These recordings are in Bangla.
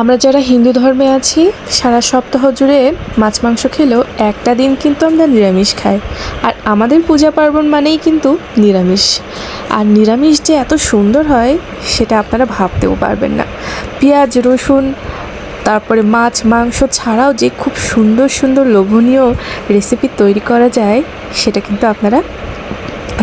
আমরা যারা হিন্দু ধর্মে আছি, সারা সপ্তাহ জুড়ে মাছ মাংস খেলেও একটা দিন কিন্তু আমরা নিরামিষ খাই। আর আমাদের পূজা পার্বণ মানেই কিন্তু নিরামিষ। আর নিরামিষ যে এত সুন্দর হয়, সেটা আপনারা ভাবতেও পারবেন না। পেঁয়াজ, রসুন, তারপরে মাছ, মাংস ছাড়াও যে খুব সুন্দর সুন্দর লোভনীয় রেসিপি তৈরি করা যায়, সেটা কিন্তু আপনারা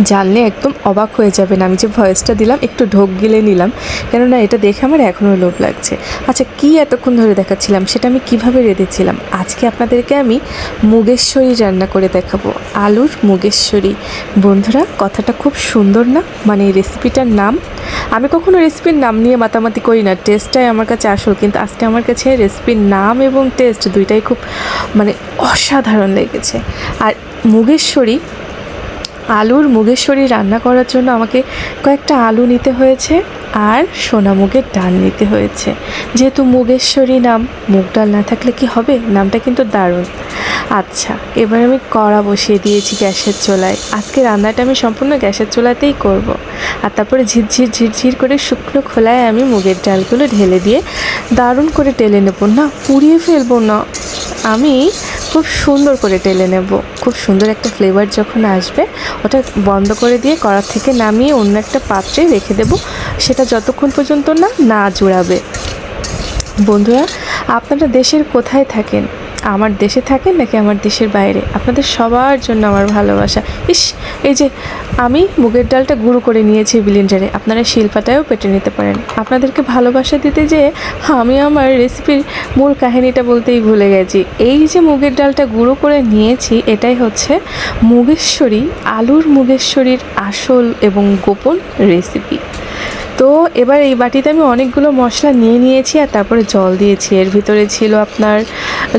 জানলে একদম অবাক হয়ে যাবেন। আমি যে ভয়েসটা দিলাম, একটু ঢোক গিলে নিলাম। কেননা এটা দেখে আমার এখনও লোভ লাগছে। আচ্ছা কী এতক্ষণ ধরে দেখাচ্ছিলাম? সেটা আমি কীভাবে রেঁধেছিলাম? আজকে আপনাদেরকে আমি মুগেশ্বরী রান্না করে দেখাবো। আলুর মুগেশ্বরী। বন্ধুরা, কথাটা খুব সুন্দর না? মানে এই রেসিপিটার নাম? আমি কখনো রেসিপির নাম নিয়ে মাতামাতি করি না। টেস্টটাই আমার কাছে আসল। কিন্তু আজকে আমার কাছে রেসিপির নাম এবং টেস্ট দুইটাই খুব মানে অসাধারণ লেগেছে। আর মুগেশ্বরী আলুর মুগেশ্বরী রান্না করার জন্য আমাকে কয়েকটা আলু নিতে হয়েছে আর সোনা মুগের ডাল নিতে হয়েছে। যেহেতু মুগেশ্বরী নাম, মুগ ডাল না থাকলে কি হবে? নামটা কিন্তু দারুণ। আচ্ছা এবার আমি কড়া বসিয়ে দিয়েছি গ্যাসের চুলায়। আজকে রান্নাটা আমি সম্পূর্ণ গ্যাসের চুলাতেই করব। আর তারপরে ঝিরঝির ঝিরঝির করে শুকনো খোলায় আমি মুগের ডালগুলো ঢেলে দিয়ে দারুণ করে টেলে নেব না, পুড়িয়ে ফেলব না। আমি খুব সুন্দর করে টেলে নেব। খুব সুন্দর একটা ফ্লেভার যখন আসবে, ওটা বন্ধ করে দিয়ে কড়ার থেকে নামিয়ে অন্য একটা পাত্রে রেখে দেব। সেটা যতক্ষণ পর্যন্ত না না জোড়াবে। বন্ধুরা, আপনারা দেশের কোথায় থাকেন? আমার দেশে থাকেন নাকি আমার দেশের বাইরে? আপনাদের সবার জন্য আমার ভালোবাসা। ইস এই যে আমি মুগের ডালটা গুঁড়ো করে নিয়েছি বিলিন্ডারে আপনারা শিল্পাটাও পেটে নিতে পারেন। আপনাদেরকে ভালোবাসা দিতে যে আমি আমার রেসিপির মূল কাহিনীটা বলতেই ভুলে গেছি। এই যে মুগের ডালটা গুঁড়ো করে নিয়েছি, এটাই হচ্ছে মুগেশ্বরী, আলুর মুগেশ্বরীর আসল এবং গোপন রেসিপি তো এবার এই বাটিতে আমি অনেকগুলো মশলা নিয়ে নিয়েছি আর তারপরে জল দিয়েছি। এর ভিতরে ছিল আপনার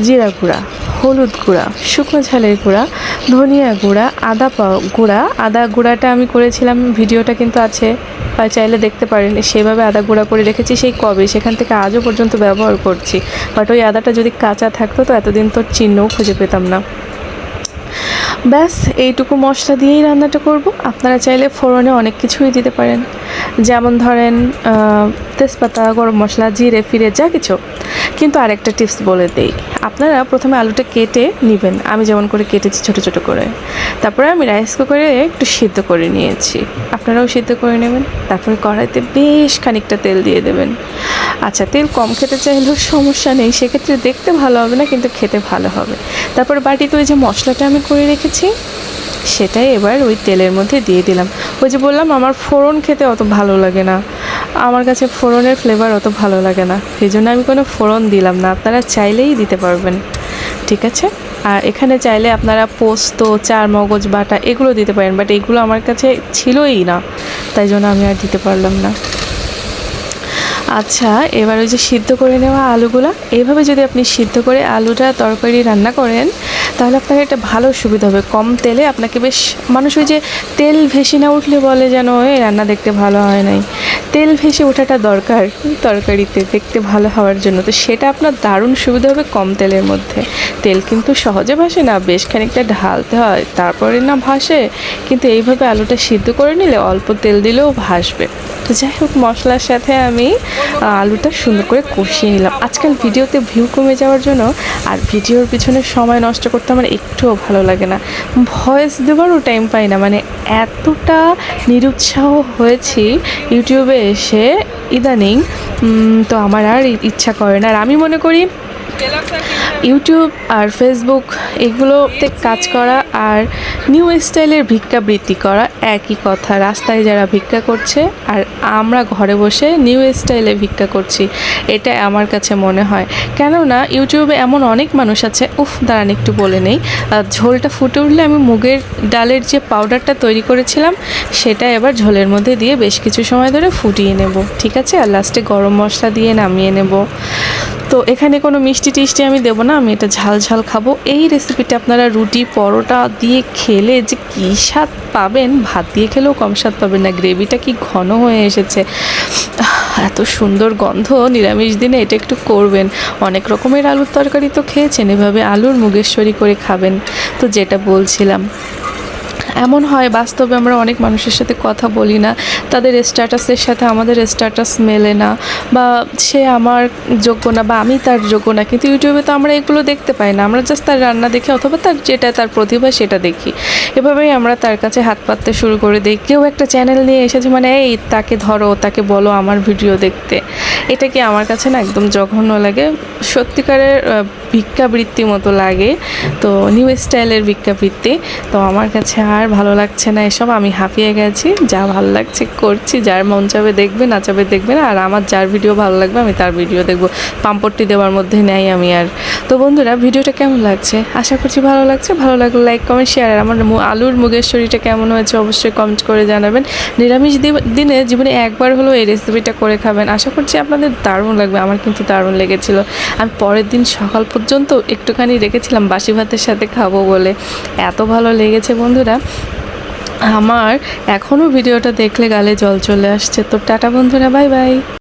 জিরা গুঁড়া। হলুদ গুঁড়া, শুকনো ঝালের গুঁড়া, ধনিয়া গুঁড়া, আদা গুঁড়া। আদা গুঁড়াটা আমি করেছিলাম, ভিডিওটা কিন্তু আছে, বা চাইলে দেখতে পারেন, সেভাবে আদা গুঁড়া করে রেখেছি, সেই কবে, সেখান থেকে আজও পর্যন্ত ব্যবহার করছি। বাট ওই আদাটা যদি কাঁচা থাকতো, তো এতদিন তোর চিহ্নও খুঁজে পেতাম না। ব্যাস, এইটুকু মশলা দিয়েই রান্নাটা করব। আপনারা চাইলে ফোড়নে অনেক কিছুই দিতে পারেন। যেমন ধরেন তেজপাতা, গরম মশলা, জিরে, ফিরে, যা কিছু। কিন্তু আরেকটা টিপস বলে দেই। আপনারা প্রথমে আলুটা কেটে নেবেন। আমি যেমন করে কেটেছি ছোট ছোট করে। তারপরে আমি রাইস কুকারে একটু সিদ্ধ করে নিয়েছি। আপনারাও সিদ্ধ করে নেবেন। তারপরে কড়াইতে বেশ খানিকটা তেল দিয়ে দেবেন। আচ্ছা তেল কম খেতে চাইলেও সমস্যা নেই। সেক্ষেত্রে দেখতে ভালো হবে না, কিন্তু খেতে ভালো হবে। তারপর বাটিতে ওই যে মশলাটা আমি করে রেখেছি সেটাই এবার ওই তেলের মধ্যে দিয়ে দিলাম। ওই যে বললাম, আমার ফোড়ন খেতে অত ভালো লাগে না। আমার কাছে ফোড়নের ফ্লেভার অত ভালো লাগে না। সেই জন্য আমি কোনো ফোড়ন দিলাম না। আপনারা চাইলেই দিতে পারবেন। ঠিক আছে? আর এখানে চাইলে আপনারা পোস্ত, চার মগজ, বাটা এগুলো দিতে পারেন। বাট এগুলো আমার কাছে ছিলই না। তাই জন্য আমি আর দিতে পারলাম না। আচ্ছা এবার ওই যে সিদ্ধ করে নেওয়া আলুগুলো। এইভাবে যদি আপনি সিদ্ধ করে আলুটা তরকারি রান্না করেন তাহলে আপনার এটা ভালো সুবিধা হবে। কম তেলে আপনাকে বেশ, মানুষ ওই যে তেল ভেসে না উঠলে বলে যেন, এই রান্না দেখতে ভালো হয় নাই। তেল ভেসে ওঠাটা দরকার তরকারিতে, দেখতে ভালো হওয়ার জন্য। তো সেটা আপনার দারুণ সুবিধা হবে কম তেলের মধ্যে। তেল কিন্তু সহজে ভাসে না, বেশ খানিকটা ঢালতে হয়, তারপরে না ভাসে, কিন্তু এইভাবে আলুটা সিদ্ধ করে নিলে অল্প তেল দিলেও ভাসবে। তো যাই হোক, মশলার সাথে আমি আলুটা সুন্দর করে কষিয়ে নিলাম। আজকাল ভিডিওতে ভিউ কমে যাওয়ার জন্য আর ভিডিওর পিছনে সময় নষ্ট করতে আমার একটুও ভালো লাগে না। ভয়েস দেওয়ারও টাইম পাই না। মানে এতটা নিরুৎসাহ হয়েছি ইউটিউবে এসে ইদানিং তো আমার আর ইচ্ছা করে না। আর আমি মনে করি ইউটিউব আর ফেসবুক, এগুলোতে কাজ করা আর নিউ স্টাইলের ভিক্ষাবৃত্তি করা একই কথা। রাস্তায় যারা ভিক্ষা করছে আর আমরা ঘরে বসে নিউ স্টাইলে ভিক্ষা করছি এটা আমার কাছে মনে হয়। কেননা, ইউটিউবে এমন অনেক মানুষ আছে, উফ, দাঁড়ান একটু বলে নেই। ঝোলটা ফুটে উঠলে আমি মুগের ডালের যে পাউডারটা তৈরি করেছিলাম সেটা এবার ঝোলের মধ্যে দিয়ে বেশ কিছু সময় ধরে ফুটিয়ে নেব। ঠিক আছে? আর লাস্টে গরম মশলা দিয়ে নামিয়ে নেব। তো এখানে কোনো মিষ্টি টিষ্টি আমি দেবো না, আমি এটা ঝাল ঝাল খাব। এই রেসিপিটা আপনারা রুটি, পরোটা দিয়ে খেলে যে কী স্বাদ পাবেন, ভাত দিয়ে খেলেও কম স্বাদ পাবেন না। গ্রেভিটা কি ঘন হয়ে এসেছে। এত সুন্দর গন্ধ, নিরামিষ দিনে এটা একটু করবেন। অনেক রকমের আলুর তরকারি তো খেয়েছেন, এভাবে আলুর মুগেশ্বরী করে খাবেন। তো যেটা বলছিলাম, এমন হয় বাস্তবে আমরা অনেক মানুষের সাথে কথা বলি না তাদের স্ট্যাটাসের সাথে আমাদের স্ট্যাটাস মেলে না বা সে আমার যোগ্য না বা আমি তার যোগ্য না। কিন্তু ইউটিউবে তো আমরা এগুলো দেখতে পাই না। আমরা জাস্ট তার রান্না দেখি অথবা তার যেটা, তার প্রতিভা সেটা দেখি। এভাবেই আমরা তার কাছে হাত পাততে শুরু করে দিই। কেউ একটা চ্যানেল নিয়ে এসেছে মানে এই তাকে ধরো, তাকে বলো আমার ভিডিও দেখতে। এটা কি আমার কাছে না একদম জঘন্য লাগে। সত্যিকারের ভিক্ষাবৃত্তি মতো লাগে। তো নিউ স্টাইলের ভিক্ষাবৃত্তি। তো আমার কাছে আর ভালো লাগছে না। এসব আমি হাঁপিয়ে গেছি। যা ভালো লাগছে করছি, যার মন চাবে দেখবে, না চাবে দেখবে না। আর আমার যার ভিডিও ভালো লাগবে, আমি তার ভিডিও দেখব। পাম্পট্টি দেওয়ার মধ্যে নেই আমি আর। তো বন্ধুরা, ভিডিওটা কেমন লাগছে? আশা করছি ভালো লাগছে। ভালো লাগলে লাইক কমেন্ট শেয়ার আর আমার আলুর মুগেশ্বরীটা কেমন হয়েছে, অবশ্যই কমেন্ট করে জানাবেন। নিরামিষ দিনে জীবনে একবার হলেও এই রেসিপিটা করে খাবেন। আশা করছি আপনাদের দারুণ লাগবে, আমার কিন্তু দারুণ লেগেছিল। আমি পরের দিন সকাল পর্যন্ত একটুখানি রেখেছিলাম বাসি ভাতের সাথে খাব বলে। এত ভালো লেগেছে বন্ধুরা। আমার এখনও ভিডিওটা দেখলে গালে জল চলে আসছে। তো টাটা বন্ধুরা বাই বাই।